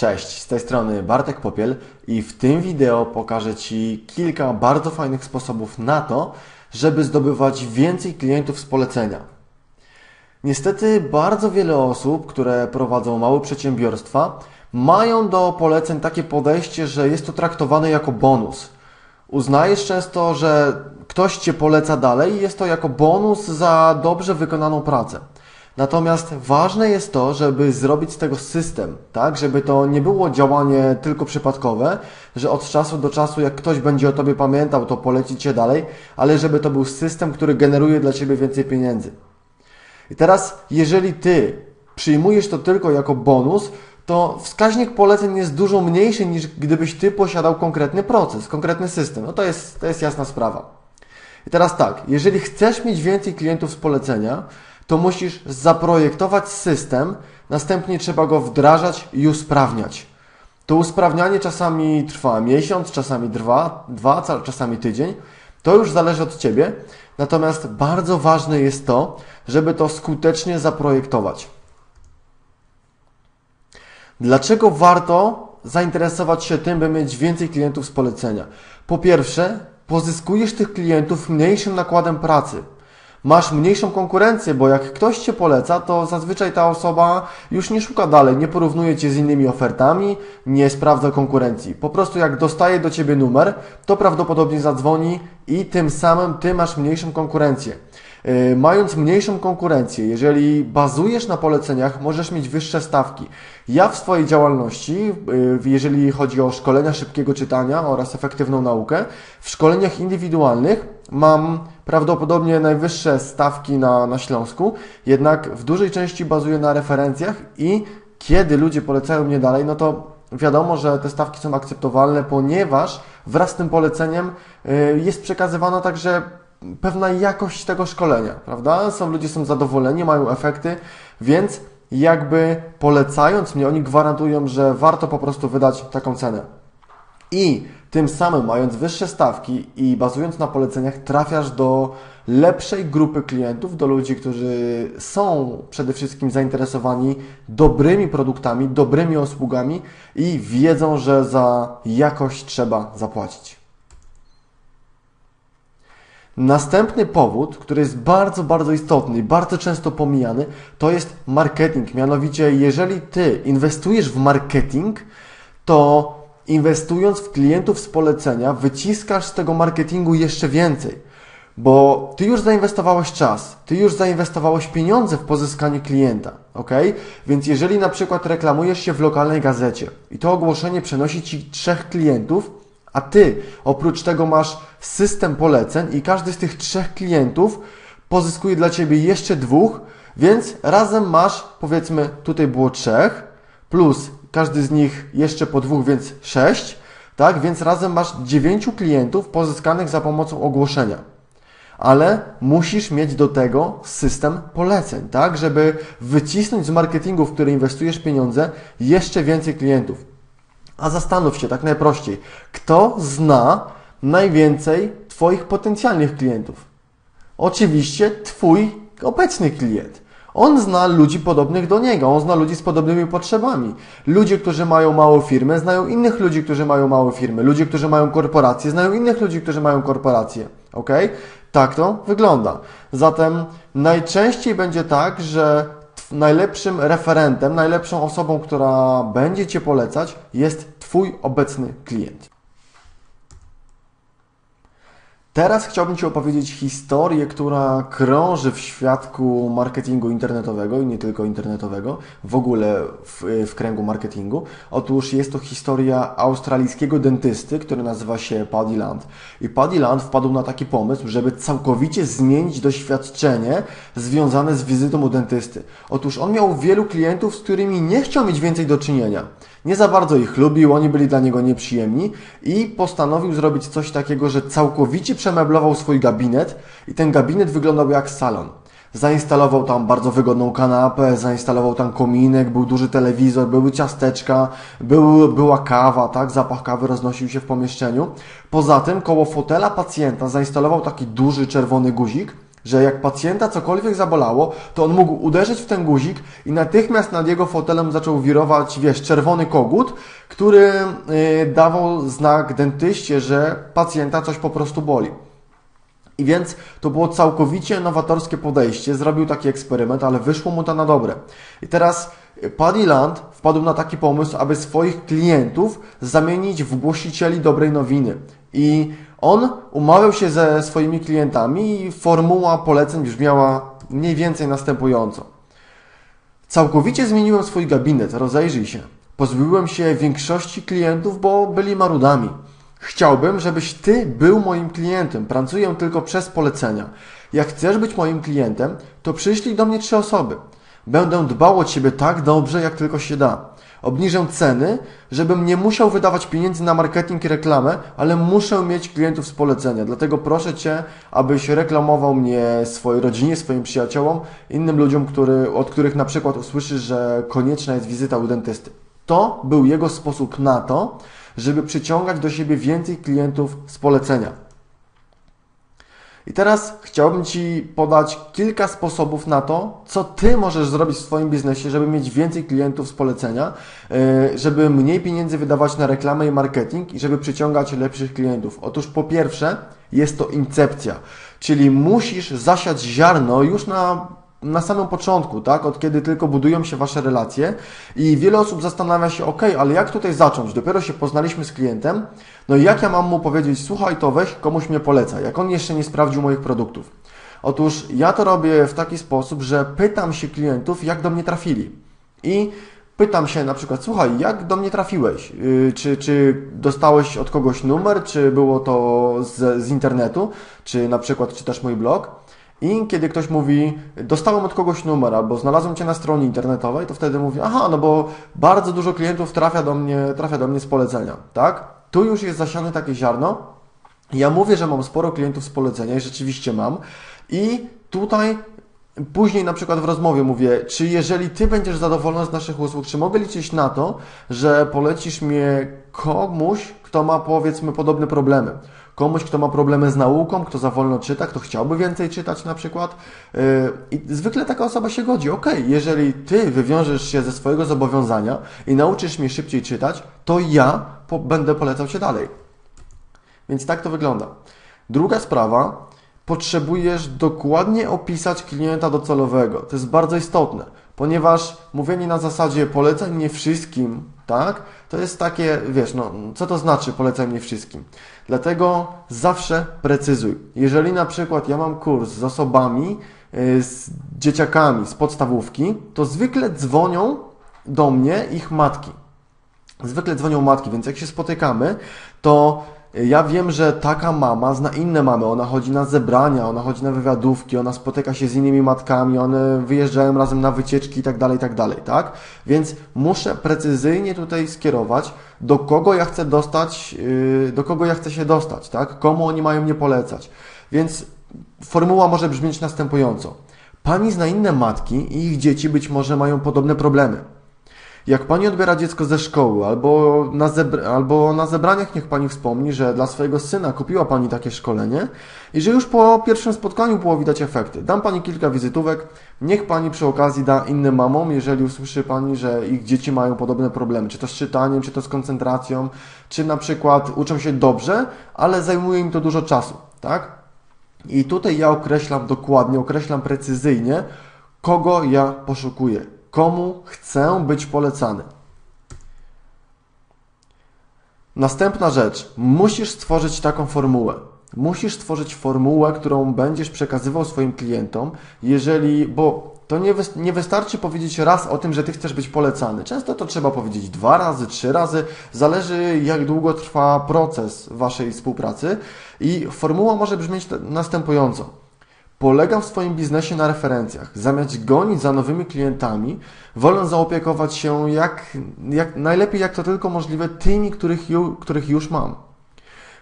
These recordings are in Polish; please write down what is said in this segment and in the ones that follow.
Cześć, z tej strony Bartek Popiel i w tym wideo pokażę Ci kilka bardzo fajnych sposobów na to, żeby zdobywać więcej klientów z polecenia. Niestety bardzo wiele osób, które prowadzą małe przedsiębiorstwa, mają do poleceń takie podejście, że jest to traktowane jako bonus. Uznajesz często, że ktoś Cię poleca dalej i jest to jako bonus za dobrze wykonaną pracę. Natomiast ważne jest to, żeby zrobić z tego system, tak? Żeby to nie było działanie tylko przypadkowe, że od czasu do czasu, jak ktoś będzie o Tobie pamiętał, to poleci Cię dalej, ale żeby to był system, który generuje dla Ciebie więcej pieniędzy. I teraz, jeżeli Ty przyjmujesz to tylko jako bonus, to wskaźnik poleceń jest dużo mniejszy niż gdybyś Ty posiadał konkretny proces, konkretny system. No to jest, to jest jasna sprawa. I teraz tak, jeżeli chcesz mieć więcej klientów z polecenia, to musisz zaprojektować system, następnie trzeba go wdrażać i usprawniać. To usprawnianie czasami trwa miesiąc, czasami dwa, dwa czasami tydzień. To już zależy od Ciebie. Natomiast bardzo ważne jest to, żeby to skutecznie zaprojektować. Dlaczego warto zainteresować się tym, by mieć więcej klientów z polecenia? Po pierwsze, pozyskujesz tych klientów mniejszym nakładem pracy masz mniejszą konkurencję, bo jak ktoś Cię poleca, to zazwyczaj ta osoba już nie szuka dalej, nie porównuje Cię z innymi ofertami, nie sprawdza konkurencji. Po prostu jak dostaje do Ciebie numer, to prawdopodobnie zadzwoni i tym samym Ty masz mniejszą konkurencję. E, mając mniejszą konkurencję, jeżeli bazujesz na poleceniach, możesz mieć wyższe stawki. Ja w swojej działalności, e, jeżeli chodzi o szkolenia szybkiego czytania oraz efektywną naukę, w szkoleniach indywidualnych mam prawdopodobnie najwyższe stawki na, na Śląsku, jednak w dużej części bazuję na referencjach i kiedy ludzie polecają mnie dalej, no to wiadomo, że te stawki są akceptowalne, ponieważ wraz z tym poleceniem e, jest przekazywana także pewna jakość tego szkolenia, prawda? Są ludzie są zadowoleni, mają efekty, więc jakby polecając mnie, oni gwarantują, że warto po prostu wydać taką cenę. I tym samym, mając wyższe stawki i bazując na poleceniach, trafiasz do lepszej grupy klientów, do ludzi, którzy są przede wszystkim zainteresowani dobrymi produktami, dobrymi usługami i wiedzą, że za jakość trzeba zapłacić. Następny powód, który jest bardzo, bardzo istotny i bardzo często pomijany, to jest marketing. Mianowicie, jeżeli Ty inwestujesz w marketing, to inwestując w klientów z polecenia, wyciskasz z tego marketingu jeszcze więcej. Bo Ty już zainwestowałeś czas, Ty już zainwestowałeś pieniądze w pozyskanie klienta, ok? Więc jeżeli na przykład reklamujesz się w lokalnej gazecie i to ogłoszenie przenosi Ci trzech klientów, a Ty oprócz tego masz system poleceń i każdy z tych trzech klientów pozyskuje dla Ciebie jeszcze dwóch, więc razem masz, powiedzmy, tutaj było trzech, plus każdy z nich jeszcze po dwóch, więc sześć, tak? Więc razem masz dziewięciu klientów pozyskanych za pomocą ogłoszenia. Ale musisz mieć do tego system poleceń, tak? Żeby wycisnąć z marketingu, w który inwestujesz pieniądze, jeszcze więcej klientów. A zastanów się tak najprościej, kto zna najwięcej Twoich potencjalnych klientów? Oczywiście Twój obecny klient. On zna ludzi podobnych do niego, on zna ludzi z podobnymi potrzebami. Ludzie, którzy mają małą firmę, znają innych ludzi, którzy mają małe firmy. Ludzie, którzy mają korporacje, znają innych ludzi, którzy mają korporacje. Ok? Tak to wygląda. Zatem najczęściej będzie tak, że najlepszym referentem, najlepszą osobą, która będzie Cię polecać, jest Twój obecny klient. Teraz chciałbym Ci opowiedzieć historię, która krąży w świadku marketingu internetowego i nie tylko internetowego, w ogóle w, w, kręgu marketingu. Otóż jest to historia australijskiego dentysty, który nazywa się Paddy Land. I Paddy Land wpadł na taki pomysł, żeby całkowicie zmienić doświadczenie związane z wizytą u dentysty. Otóż on miał wielu klientów, z którymi nie chciał mieć więcej do czynienia. Nie za bardzo ich lubił, oni byli dla niego nieprzyjemni i postanowił zrobić coś takiego, że całkowicie przemeblował swój gabinet i ten gabinet wyglądał jak salon. Zainstalował tam bardzo wygodną kanapę, zainstalował tam kominek, był duży telewizor, były ciasteczka, był, była kawa, tak? Zapach kawy roznosił się w pomieszczeniu. Poza tym koło fotela pacjenta zainstalował taki duży czerwony guzik, że jak pacjenta cokolwiek zabolało, to on mógł uderzyć w ten guzik i natychmiast nad jego fotelem zaczął wirować, wiesz, czerwony kogut, który yy, dawał znak dentyście, że pacjenta coś po prostu boli. I więc to było całkowicie nowatorskie podejście. Zrobił taki eksperyment, ale wyszło mu to na dobre. I teraz Paddy Land wpadł na taki pomysł, aby swoich klientów zamienić w głosicieli dobrej nowiny. I on umawiał się ze swoimi klientami i formuła poleceń brzmiała mniej więcej następująco. Całkowicie zmieniłem swój gabinet, rozejrzyj się. Pozbyłem się większości klientów, bo byli marudami. Chciałbym, żebyś Ty był moim klientem. Pracuję tylko przez polecenia. Jak chcesz być moim klientem, to przyślij do mnie trzy osoby. Będę dbał o Ciebie tak dobrze, jak tylko się da. Obniżę ceny, żebym nie musiał wydawać pieniędzy na marketing i reklamę, ale muszę mieć klientów z polecenia. Dlatego proszę Cię, abyś reklamował mnie swojej rodzinie, swoim przyjaciołom, innym ludziom, który, od których na przykład usłyszysz, że konieczna jest wizyta u dentysty. To był jego sposób na to, żeby przyciągać do siebie więcej klientów z polecenia. I teraz chciałbym Ci podać kilka sposobów na to, co Ty możesz zrobić w swoim biznesie, żeby mieć więcej klientów z polecenia, e, żeby mniej pieniędzy wydawać na reklamę i marketing i żeby przyciągać lepszych klientów. Otóż po pierwsze jest to incepcja, czyli musisz zasiać ziarno już na na samym początku, tak, od kiedy tylko budują się Wasze relacje i wiele osób zastanawia się, ok, ale jak tutaj zacząć? Dopiero się poznaliśmy z klientem, no i jak ja mam mu powiedzieć, słuchaj, to weź, komuś mnie poleca, jak on jeszcze nie sprawdził moich produktów. Otóż ja to robię w taki sposób, że pytam się klientów, jak do mnie trafili. I pytam się na przykład, słuchaj, jak do mnie trafiłeś? Yy, czy, czy dostałeś od kogoś numer, czy było to z, z internetu, czy na przykład czytasz mój blog? I kiedy ktoś mówi, dostałem od kogoś numer albo znalazłem Cię na stronie internetowej, to wtedy mówi, aha, no bo bardzo dużo klientów trafia do mnie, trafia do mnie z polecenia, tak? Tu już jest zasiane takie ziarno. Ja mówię, że mam sporo klientów z polecenia i rzeczywiście mam. I tutaj Później na przykład w rozmowie mówię, czy jeżeli Ty będziesz zadowolony z naszych usług, czy mogę liczyć na to, że polecisz mnie komuś, kto ma powiedzmy podobne problemy komuś, kto ma problemy z nauką, kto za wolno czyta, kto chciałby więcej czytać na przykład. Yy, I zwykle taka osoba się godzi. Ok, jeżeli ty wywiążesz się ze swojego zobowiązania i nauczysz mnie szybciej czytać, to ja po będę polecał cię dalej. Więc tak to wygląda. Druga sprawa, potrzebujesz dokładnie opisać klienta docelowego. To jest bardzo istotne, ponieważ mówienie na zasadzie polecaj mnie wszystkim, tak? To jest takie, wiesz, no, co to znaczy polecaj mnie wszystkim? Dlatego zawsze precyzuj. Jeżeli na przykład ja mam kurs z osobami, y, z dzieciakami z podstawówki, to zwykle dzwonią do mnie ich matki. Zwykle dzwonią matki, więc jak się spotykamy, to ja wiem, że taka mama zna inne mamy. Ona chodzi na zebrania, ona chodzi na wywiadówki, ona spotyka się z innymi matkami, one wyjeżdżają razem na wycieczki i tak dalej, tak dalej, tak? Więc muszę precyzyjnie tutaj skierować, do kogo ja chcę dostać, yy, do kogo ja chcę się dostać, tak? Komu oni mają mnie polecać. Więc formuła może brzmieć następująco. Pani zna inne matki i ich dzieci być może mają podobne problemy. Jak Pani odbiera dziecko ze szkoły albo na, albo na zebraniach, niech Pani wspomni, że dla swojego syna kupiła Pani takie szkolenie i że już po pierwszym spotkaniu było widać efekty. Dam Pani kilka wizytówek, niech Pani przy okazji da innym mamom, jeżeli usłyszy Pani, że ich dzieci mają podobne problemy, czy to z czytaniem, czy to z koncentracją, czy na przykład uczą się dobrze, ale zajmuje im to dużo czasu, tak? I tutaj ja określam dokładnie, określam precyzyjnie, kogo ja poszukuję komu chcę być polecany. Następna rzecz. Musisz stworzyć taką formułę. Musisz stworzyć formułę, którą będziesz przekazywał swoim klientom, jeżeli, bo to nie, wy, nie wystarczy powiedzieć raz o tym, że ty chcesz być polecany. Często to trzeba powiedzieć dwa razy, trzy razy, zależy jak długo trwa proces waszej współpracy i formuła może brzmieć następująco. Polegam w swoim biznesie na referencjach. Zamiast gonić za nowymi klientami, wolę zaopiekować się jak, jak najlepiej jak to tylko możliwe tymi, których, ju, których już mam.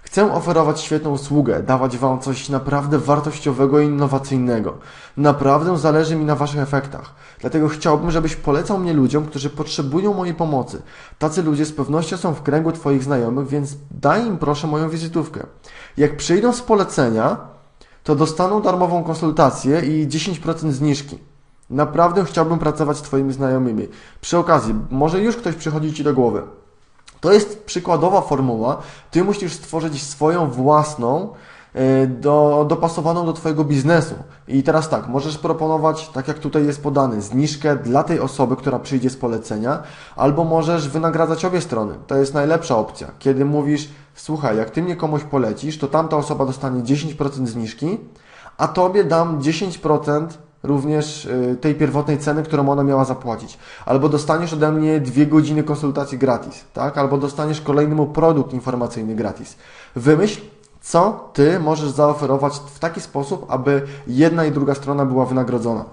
Chcę oferować świetną usługę, dawać Wam coś naprawdę wartościowego i innowacyjnego. Naprawdę zależy mi na Waszych efektach. Dlatego chciałbym, żebyś polecał mnie ludziom, którzy potrzebują mojej pomocy. Tacy ludzie z pewnością są w kręgu Twoich znajomych, więc daj im proszę moją wizytówkę. Jak przyjdą z polecenia, to dostaną darmową konsultację i 10% zniżki. Naprawdę chciałbym pracować z Twoimi znajomymi. Przy okazji, może już ktoś przychodzi Ci do głowy. To jest przykładowa formuła. Ty musisz stworzyć swoją własną, do, dopasowaną do Twojego biznesu. I teraz tak, możesz proponować, tak jak tutaj jest podany, zniżkę dla tej osoby, która przyjdzie z polecenia, albo możesz wynagradzać obie strony. To jest najlepsza opcja. Kiedy mówisz, słuchaj, jak Ty mnie komuś polecisz, to tamta osoba dostanie 10% zniżki, a Tobie dam 10% również y, tej pierwotnej ceny, którą ona miała zapłacić. Albo dostaniesz ode mnie dwie godziny konsultacji gratis, tak? Albo dostaniesz kolejny produkt informacyjny gratis. Wymyśl, co Ty możesz zaoferować w taki sposób, aby jedna i druga strona była wynagrodzona.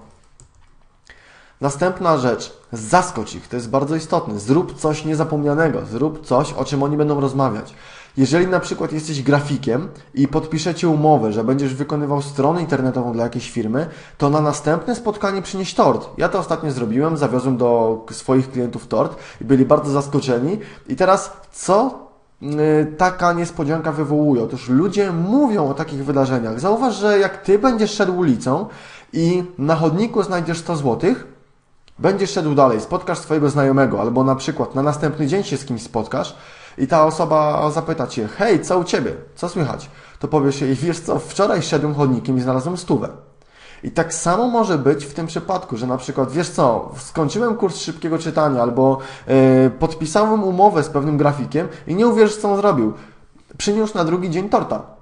Następna rzecz, zaskocz ich, to jest bardzo istotne. Zrób coś niezapomnianego, zrób coś, o czym oni będą rozmawiać. Jeżeli na przykład jesteś grafikiem i podpiszecie umowę, że będziesz wykonywał stronę internetową dla jakiejś firmy, to na następne spotkanie przynieś tort. Ja to ostatnio zrobiłem, zawiozłem do swoich klientów tort i byli bardzo zaskoczeni. I teraz co taka niespodzianka wywołuje? Otóż ludzie mówią o takich wydarzeniach. Zauważ, że jak ty będziesz szedł ulicą i na chodniku znajdziesz 100 złotych, będziesz szedł dalej, spotkasz swojego znajomego, albo na przykład na następny dzień się z kimś spotkasz i ta osoba zapyta Cię, hej, co u Ciebie? Co słychać? To powiesz jej, wiesz co, wczoraj szedłem chodnikiem i znalazłem stówę. I tak samo może być w tym przypadku, że na przykład, wiesz co, skończyłem kurs szybkiego czytania albo yy, podpisałem umowę z pewnym grafikiem i nie uwierzysz, co on zrobił. Przyniósł na drugi dzień torta.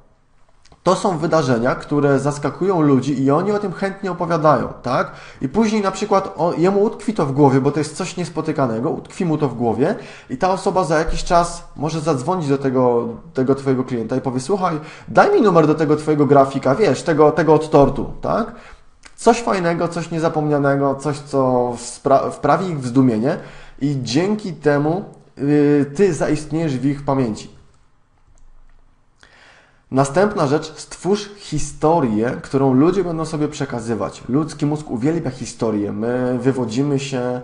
To są wydarzenia, które zaskakują ludzi i oni o tym chętnie opowiadają, tak? I później na przykład o, jemu utkwi to w głowie, bo to jest coś niespotykanego, utkwi mu to w głowie i ta osoba za jakiś czas może zadzwonić do tego, tego Twojego klienta i powie, słuchaj, daj mi numer do tego Twojego grafika, wiesz, tego, tego od tortu, tak? Coś fajnego, coś niezapomnianego, coś, co wprawi ich w zdumienie i dzięki temu yy, Ty zaistniejesz w ich pamięci. Następna rzecz, stwórz historię, którą ludzie będą sobie przekazywać. Ludzki mózg uwielbia historię. My wywodzimy się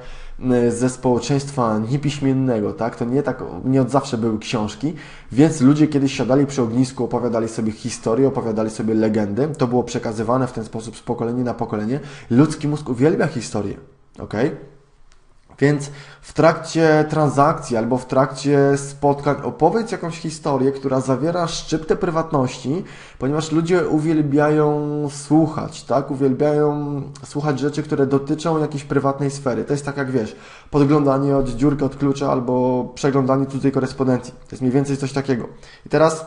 ze społeczeństwa niepiśmiennego, tak? To nie tak, nie od zawsze były książki, więc ludzie kiedyś siadali przy ognisku, opowiadali sobie historie, opowiadali sobie legendy. To było przekazywane w ten sposób z pokolenia na pokolenie. Ludzki mózg uwielbia historię, ok? Więc w trakcie transakcji albo w trakcie spotkań opowiedz jakąś historię, która zawiera szczyptę prywatności, ponieważ ludzie uwielbiają słuchać, tak? Uwielbiają słuchać rzeczy, które dotyczą jakiejś prywatnej sfery. To jest tak jak wiesz, podglądanie od dziurki od klucza albo przeglądanie cudzej korespondencji. To jest mniej więcej coś takiego. I teraz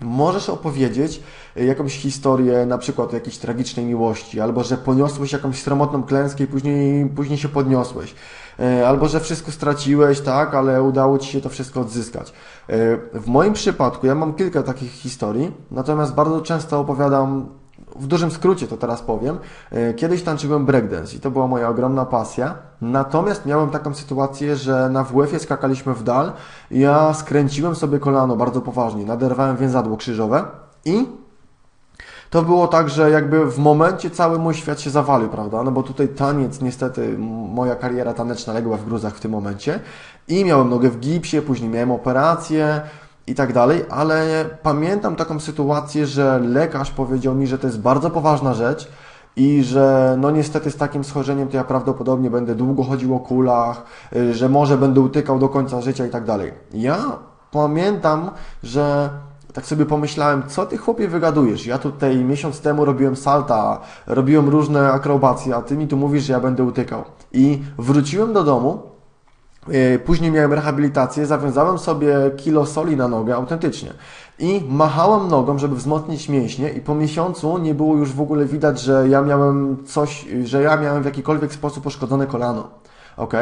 Możesz opowiedzieć jakąś historię, na przykład jakiejś tragicznej miłości, albo że poniosłeś jakąś sromotną klęskę i później, później się podniosłeś, e, albo że wszystko straciłeś, tak, ale udało Ci się to wszystko odzyskać. E, w moim przypadku ja mam kilka takich historii, natomiast bardzo często opowiadam w dużym skrócie to teraz powiem. E, kiedyś tańczyłem breakdance i to była moja ogromna pasja. Natomiast miałem taką sytuację, że na WF-ie skakaliśmy w dal. Ja skręciłem sobie kolano bardzo poważnie, naderwałem więzadło krzyżowe i to było tak, że jakby w momencie cały mój świat się zawalił, prawda? No bo tutaj taniec, niestety, moja kariera taneczna legła w gruzach w tym momencie i miałem nogę w gipsie, później miałem operację, i tak dalej, ale pamiętam taką sytuację, że lekarz powiedział mi, że to jest bardzo poważna rzecz i że no niestety z takim schorzeniem to ja prawdopodobnie będę długo chodził o kulach, y, że może będę utykał do końca życia i tak dalej. Ja pamiętam, że tak sobie pomyślałem, co ty chłopie wygadujesz? Ja tutaj miesiąc temu robiłem salta, robiłem różne akrobacje, a ty mi tu mówisz, że ja będę utykał. I wróciłem do domu później miałem rehabilitację, zawiązałem sobie kilo soli na nogę, autentycznie. I machałem nogą, żeby wzmocnić mięśnie i po miesiącu nie było już w ogóle widać, że ja miałem coś, że ja miałem w jakikolwiek sposób poszkodzone kolano. Ok?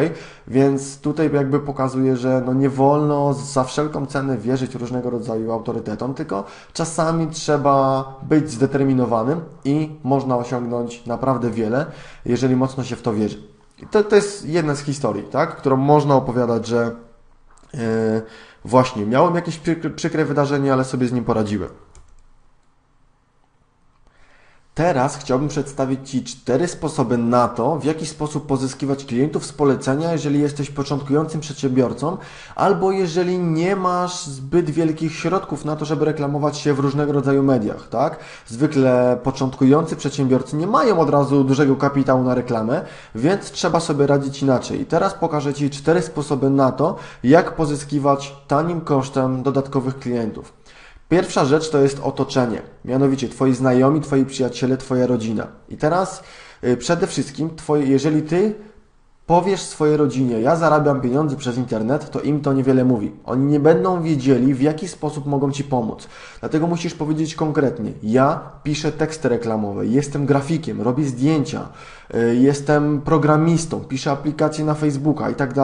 Więc tutaj jakby pokazuje, że no nie wolno za wszelką cenę wierzyć różnego rodzaju autorytetom, tylko czasami trzeba być zdeterminowanym i można osiągnąć naprawdę wiele, jeżeli mocno się w to wierzy. To, to jest jedna z historii, tak? którą można opowiadać, że yy, właśnie miałem jakieś przykre, przykre wydarzenie, ale sobie z nim poradziłem. Teraz chciałbym przedstawić Ci cztery sposoby na to, w jaki sposób pozyskiwać klientów z polecenia, jeżeli jesteś początkującym przedsiębiorcą, albo jeżeli nie masz zbyt wielkich środków na to, żeby reklamować się w różnego rodzaju mediach, tak? Zwykle początkujący przedsiębiorcy nie mają od razu dużego kapitału na reklamę, więc trzeba sobie radzić inaczej. I teraz pokażę Ci cztery sposoby na to, jak pozyskiwać tanim kosztem dodatkowych klientów. Pierwsza rzecz to jest otoczenie, mianowicie Twoi znajomi, Twoi przyjaciele, Twoja rodzina. I teraz y, przede wszystkim, twoje, jeżeli Ty powiesz swojej rodzinie, ja zarabiam pieniądze przez internet, to im to niewiele mówi. Oni nie będą wiedzieli, w jaki sposób mogą Ci pomóc. Dlatego musisz powiedzieć konkretnie, ja piszę teksty reklamowe, jestem grafikiem, robię zdjęcia, y, jestem programistą, piszę aplikacje na Facebooka i tak.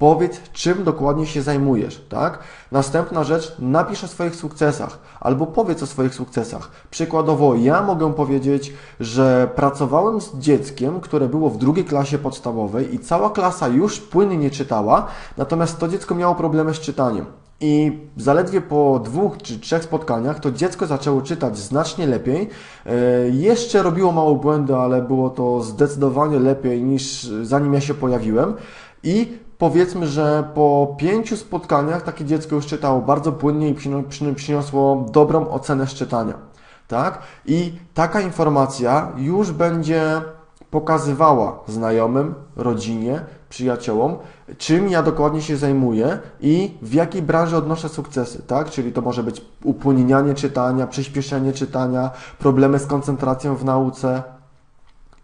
Powiedz, czym dokładnie się zajmujesz, tak? Następna rzecz, napisz o swoich sukcesach albo powiedz o swoich sukcesach. Przykładowo, ja mogę powiedzieć, że pracowałem z dzieckiem, które było w drugiej klasie podstawowej i cała klasa już płynnie czytała, natomiast to dziecko miało problemy z czytaniem. I zaledwie po dwóch czy trzech spotkaniach to dziecko zaczęło czytać znacznie lepiej. E, jeszcze robiło mało błędy, ale było to zdecydowanie lepiej niż zanim ja się pojawiłem. I powiedzmy, że po pięciu spotkaniach takie dziecko już czytało bardzo płynnie i przyniosło dobrą ocenę z czytania. Tak? I taka informacja już będzie pokazywała znajomym, rodzinie, przyjaciołom, czym ja dokładnie się zajmuję i w jakiej branży odnoszę sukcesy, tak? Czyli to może być upłynnianie czytania, przyspieszenie czytania, problemy z koncentracją w nauce,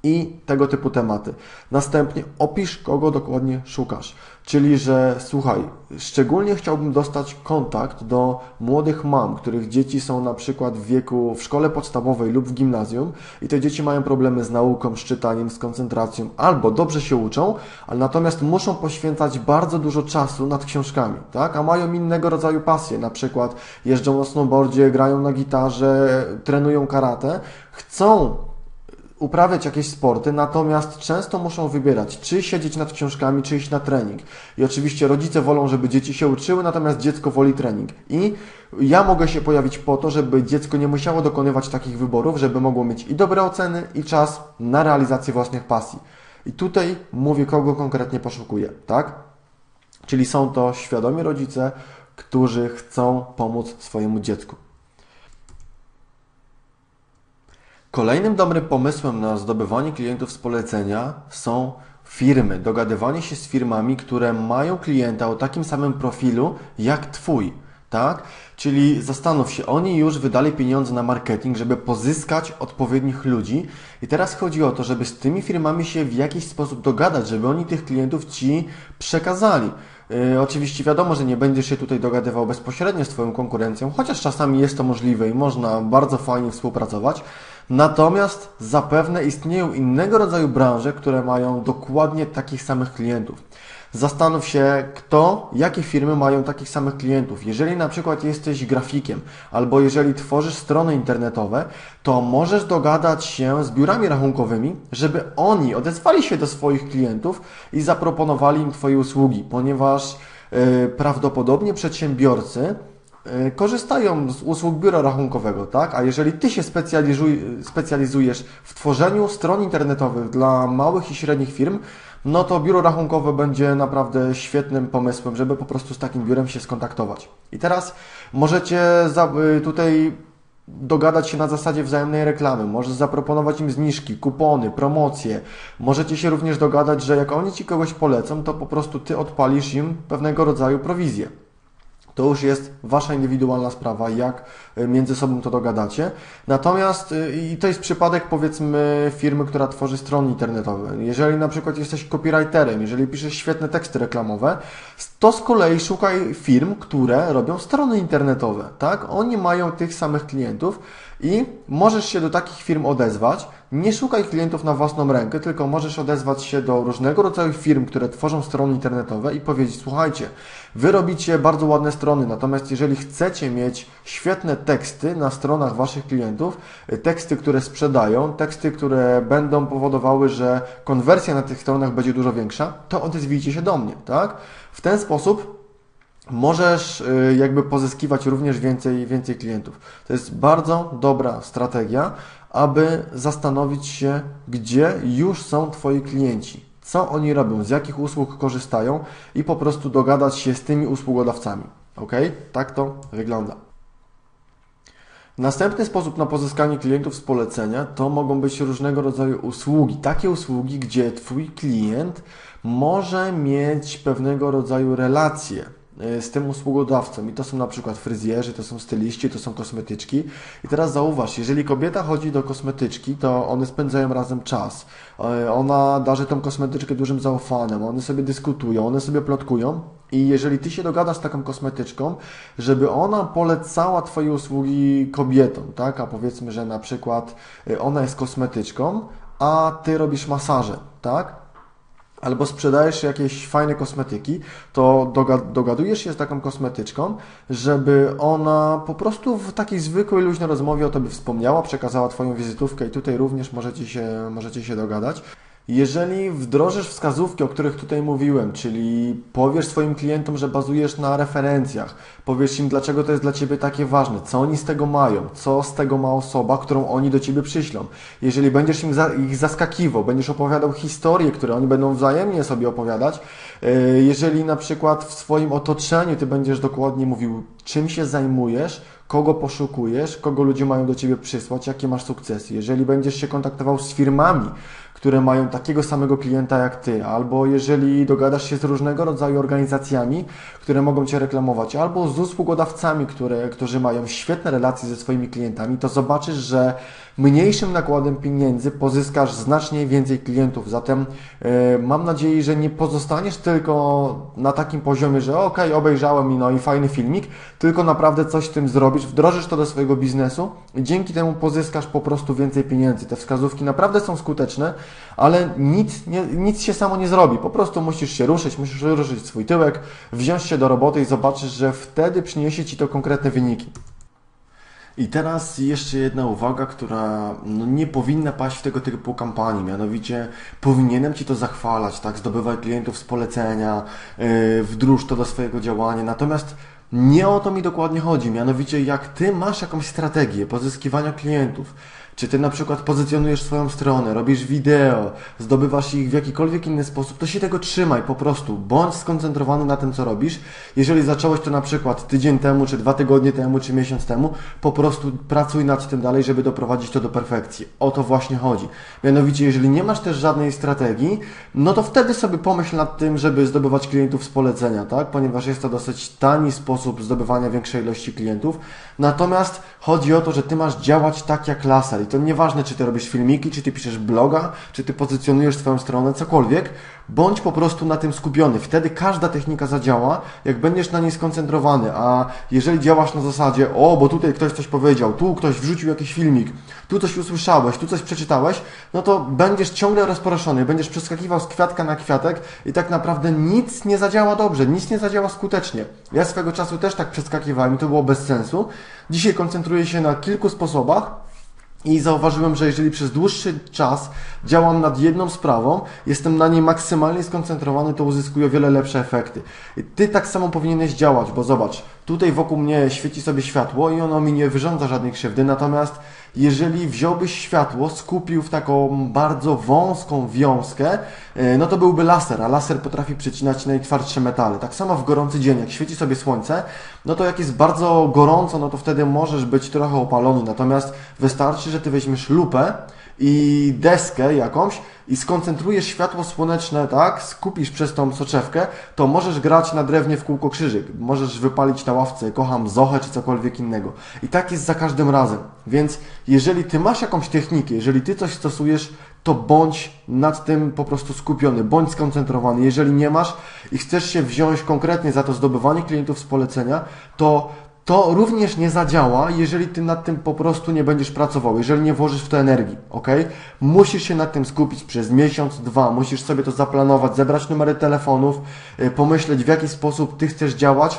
i tego typu tematy. Następnie opisz, kogo dokładnie szukasz. Czyli, że słuchaj, szczególnie chciałbym dostać kontakt do młodych mam, których dzieci są na przykład w wieku w szkole podstawowej lub w gimnazjum i te dzieci mają problemy z nauką, z czytaniem, z koncentracją, albo dobrze się uczą, ale natomiast muszą poświęcać bardzo dużo czasu nad książkami, tak? A mają innego rodzaju pasje, na przykład jeżdżą na snowboardzie, grają na gitarze, trenują karate, chcą uprawiać jakieś sporty, natomiast często muszą wybierać, czy siedzieć nad książkami, czy iść na trening. I oczywiście rodzice wolą, żeby dzieci się uczyły, natomiast dziecko woli trening. I ja mogę się pojawić po to, żeby dziecko nie musiało dokonywać takich wyborów, żeby mogło mieć i dobre oceny, i czas na realizację własnych pasji. I tutaj mówię, kogo konkretnie poszukuję, tak? Czyli są to świadomi rodzice, którzy chcą pomóc swojemu dziecku. Kolejnym dobrym pomysłem na zdobywanie klientów z polecenia są firmy, dogadywanie się z firmami, które mają klienta o takim samym profilu jak Twój. Tak? Czyli zastanów się, oni już wydali pieniądze na marketing, żeby pozyskać odpowiednich ludzi i teraz chodzi o to, żeby z tymi firmami się w jakiś sposób dogadać, żeby oni tych klientów Ci przekazali. Yy, oczywiście wiadomo, że nie będziesz się tutaj dogadywał bezpośrednio z Twoją konkurencją, chociaż czasami jest to możliwe i można bardzo fajnie współpracować, Natomiast zapewne istnieją innego rodzaju branże, które mają dokładnie takich samych klientów. Zastanów się, kto, jakie firmy mają takich samych klientów. Jeżeli na przykład jesteś grafikiem, albo jeżeli tworzysz strony internetowe, to możesz dogadać się z biurami rachunkowymi, żeby oni odezwali się do swoich klientów i zaproponowali im Twoje usługi, ponieważ yy, prawdopodobnie przedsiębiorcy korzystają z usług biura rachunkowego, tak? A jeżeli Ty się specjalizujesz w tworzeniu stron internetowych dla małych i średnich firm, no to biuro rachunkowe będzie naprawdę świetnym pomysłem, żeby po prostu z takim biurem się skontaktować. I teraz możecie y, tutaj dogadać się na zasadzie wzajemnej reklamy, możesz zaproponować im zniżki, kupony, promocje. Możecie się również dogadać, że jak oni Ci kogoś polecą, to po prostu Ty odpalisz im pewnego rodzaju prowizję to już jest Wasza indywidualna sprawa, jak e, między sobą to dogadacie. Natomiast, e, i to jest przypadek powiedzmy firmy, która tworzy strony internetowe. Jeżeli na przykład jesteś copywriterem, jeżeli piszesz świetne teksty reklamowe, to z kolei szukaj firm, które robią strony internetowe, tak? Oni mają tych samych klientów i możesz się do takich firm odezwać. Nie szukaj klientów na własną rękę, tylko możesz odezwać się do różnego rodzaju firm, które tworzą strony internetowe i powiedzieć: Słuchajcie, wy robicie bardzo ładne strony, natomiast jeżeli chcecie mieć świetne teksty na stronach waszych klientów, teksty, które sprzedają, teksty, które będą powodowały, że konwersja na tych stronach będzie dużo większa, to odezwijcie się do mnie, tak? W ten sposób możesz y, jakby pozyskiwać również więcej, więcej klientów. To jest bardzo dobra strategia, aby zastanowić się, gdzie już są Twoi klienci, co oni robią, z jakich usług korzystają i po prostu dogadać się z tymi usługodawcami. Ok? Tak to wygląda. Następny sposób na pozyskanie klientów z polecenia to mogą być różnego rodzaju usługi. Takie usługi, gdzie Twój klient może mieć pewnego rodzaju relacje z tym usługodawcą i to są na przykład fryzjerzy, to są styliści, to są kosmetyczki. I teraz zauważ, jeżeli kobieta chodzi do kosmetyczki, to one spędzają razem czas. Y, ona darzy tą kosmetyczkę dużym zaufaniem, one sobie dyskutują, one sobie plotkują i jeżeli ty się dogadasz z taką kosmetyczką, żeby ona polecała Twoje usługi kobietom, tak? A powiedzmy, że na przykład y, ona jest kosmetyczką, a Ty robisz masaże, tak? Albo sprzedajesz jakieś fajne kosmetyki, to dogadujesz się z taką kosmetyczką, żeby ona po prostu w takiej zwykłej, luźnej rozmowie o Tobie wspomniała, przekazała Twoją wizytówkę i tutaj również możecie się, możecie się dogadać. Jeżeli wdrożysz wskazówki, o których tutaj mówiłem, czyli powiesz swoim klientom, że bazujesz na referencjach, powiesz im, dlaczego to jest dla Ciebie takie ważne, co oni z tego mają, co z tego ma osoba, którą oni do Ciebie przyślą. Jeżeli będziesz im za, ich zaskakiwał, będziesz opowiadał historie, które oni będą wzajemnie sobie opowiadać, e, jeżeli na przykład w swoim otoczeniu Ty będziesz dokładnie mówił, czym się zajmujesz, kogo poszukujesz, kogo ludzie mają do Ciebie przysłać, jakie masz sukcesy. Jeżeli będziesz się kontaktował z firmami, które mają takiego samego klienta jak Ty, albo jeżeli dogadasz się z różnego rodzaju organizacjami, które mogą Cię reklamować, albo z usługodawcami, które, którzy mają świetne relacje ze swoimi klientami, to zobaczysz, że mniejszym nakładem pieniędzy pozyskasz znacznie więcej klientów. Zatem yy, mam nadzieję, że nie pozostaniesz tylko na takim poziomie, że ok, obejrzałem i no i fajny filmik, tylko naprawdę coś z tym zrobisz, wdrożysz to do swojego biznesu i dzięki temu pozyskasz po prostu więcej pieniędzy. Te wskazówki naprawdę są skuteczne, ale nic, nie, nic się samo nie zrobi. Po prostu musisz się ruszyć, musisz ruszyć swój tyłek, wziąć się do roboty i zobaczysz, że wtedy przyniesie Ci to konkretne wyniki. I teraz jeszcze jedna uwaga, która no, nie powinna paść w tego typu kampanii, mianowicie powinienem Ci to zachwalać, tak, zdobywaj klientów z polecenia, yy, wdróż to do swojego działania, natomiast nie o to mi dokładnie chodzi, mianowicie jak Ty masz jakąś strategię pozyskiwania klientów, czy ty na przykład pozycjonujesz swoją stronę, robisz wideo, zdobywasz ich w jakikolwiek inny sposób, to się tego trzymaj po prostu. Bądź skoncentrowany na tym, co robisz. Jeżeli zacząłeś to na przykład tydzień temu, czy dwa tygodnie temu, czy miesiąc temu, po prostu pracuj nad tym dalej, żeby doprowadzić to do perfekcji. O to właśnie chodzi. Mianowicie, jeżeli nie masz też żadnej strategii, no to wtedy sobie pomyśl nad tym, żeby zdobywać klientów z polecenia, tak? Ponieważ jest to dosyć tani sposób zdobywania większej ilości klientów. Natomiast chodzi o to, że ty masz działać tak jak laser to nieważne, czy ty robisz filmiki, czy ty piszesz bloga, czy ty pozycjonujesz swoją stronę, cokolwiek, bądź po prostu na tym skupiony. Wtedy każda technika zadziała, jak będziesz na niej skoncentrowany, a jeżeli działasz na zasadzie, o, bo tutaj ktoś coś powiedział, tu ktoś wrzucił jakiś filmik, tu coś usłyszałeś, tu coś przeczytałeś, no to będziesz ciągle rozproszony, będziesz przeskakiwał z kwiatka na kwiatek i tak naprawdę nic nie zadziała dobrze, nic nie zadziała skutecznie. Ja swego czasu też tak przeskakiwałem i to było bez sensu. Dzisiaj koncentruję się na kilku sposobach, i zauważyłem, że jeżeli przez dłuższy czas działam nad jedną sprawą, jestem na niej maksymalnie skoncentrowany, to uzyskuję wiele lepsze efekty. I ty tak samo powinieneś działać, bo zobacz, tutaj wokół mnie świeci sobie światło i ono mi nie wyrządza żadnej krzywdy, natomiast jeżeli wziąłbyś światło, skupił w taką bardzo wąską wiązkę, e, no to byłby laser, a laser potrafi przecinać najtwardsze metale. Tak samo w gorący dzień, jak świeci sobie słońce, no to jak jest bardzo gorąco, no to wtedy możesz być trochę opalony, natomiast wystarczy, że ty weźmiesz lupę i deskę jakąś i skoncentrujesz światło słoneczne, tak, skupisz przez tą soczewkę, to możesz grać na drewnie w kółko krzyżyk, możesz wypalić na ławce, kocham zochę czy cokolwiek innego. I tak jest za każdym razem. Więc jeżeli ty masz jakąś technikę, jeżeli ty coś stosujesz, to bądź nad tym po prostu skupiony, bądź skoncentrowany. Jeżeli nie masz i chcesz się wziąć konkretnie za to zdobywanie klientów z polecenia, to to również nie zadziała, jeżeli ty nad tym po prostu nie będziesz pracował, jeżeli nie włożysz w to energii, ok? Musisz się nad tym skupić przez miesiąc, dwa, musisz sobie to zaplanować, zebrać numery telefonów, y, pomyśleć w jaki sposób ty chcesz działać,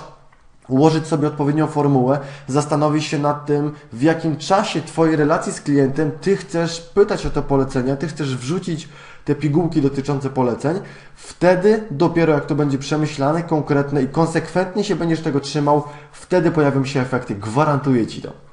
ułożyć sobie odpowiednią formułę, zastanowić się nad tym, w jakim czasie Twojej relacji z klientem Ty chcesz pytać o to polecenia, Ty chcesz wrzucić te pigułki dotyczące poleceń, wtedy dopiero jak to będzie przemyślane, konkretne i konsekwentnie się będziesz tego trzymał, wtedy pojawią się efekty. Gwarantuję Ci to.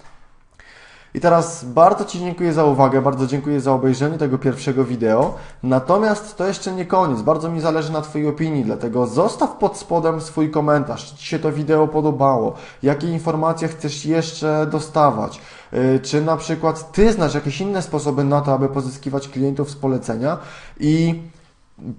I teraz bardzo Ci dziękuję za uwagę, bardzo dziękuję za obejrzenie tego pierwszego wideo. Natomiast to jeszcze nie koniec. Bardzo mi zależy na Twojej opinii, dlatego zostaw pod spodem swój komentarz. Czy Ci się to wideo podobało? Jakie informacje chcesz jeszcze dostawać? Yy, Czy na przykład Ty znasz jakieś inne sposoby na to, aby pozyskiwać klientów z polecenia? I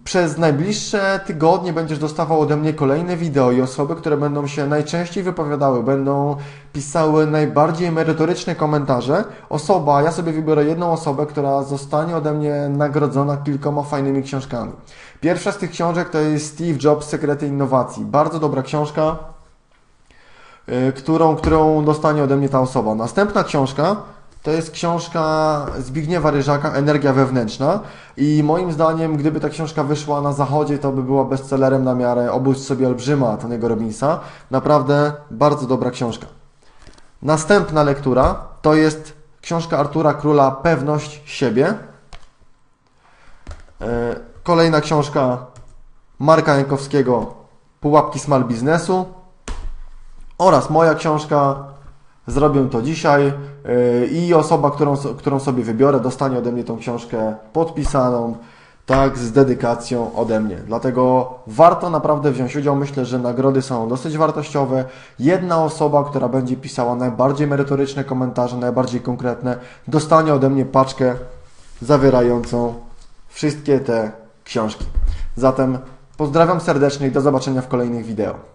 przez najbliższe tygodnie będziesz dostawał ode mnie kolejne wideo i osoby, które będą się najczęściej wypowiadały, będą pisały najbardziej merytoryczne komentarze. Osoba, ja sobie wybiorę jedną osobę, która zostanie ode mnie nagrodzona kilkoma fajnymi książkami. Pierwsza z tych książek to jest Steve Jobs Sekrety Innowacji. Bardzo dobra książka, y, którą, którą dostanie ode mnie ta osoba. Następna książka to jest książka Zbigniewa Ryżaka Energia wewnętrzna i moim zdaniem, gdyby ta książka wyszła na zachodzie, to by była bestsellerem na miarę Obudź sobie olbrzyma Tony'ego Robbinsa. Naprawdę bardzo dobra książka. Następna lektura to jest książka Artura Króla Pewność siebie. E, Kolejna książka Marka Jankowskiego Pułapki Small Biznesu oraz moja książka Zrobię to dzisiaj yy, i osoba, którą, którą sobie wybiorę, dostanie ode mnie tą książkę podpisaną, tak, z dedykacją ode mnie. Dlatego warto naprawdę wziąć udział. Myślę, że nagrody są dosyć wartościowe. Jedna osoba, która będzie pisała najbardziej merytoryczne komentarze, najbardziej konkretne, dostanie ode mnie paczkę zawierającą wszystkie te książki. Zatem pozdrawiam serdecznie i do zobaczenia w kolejnych wideo.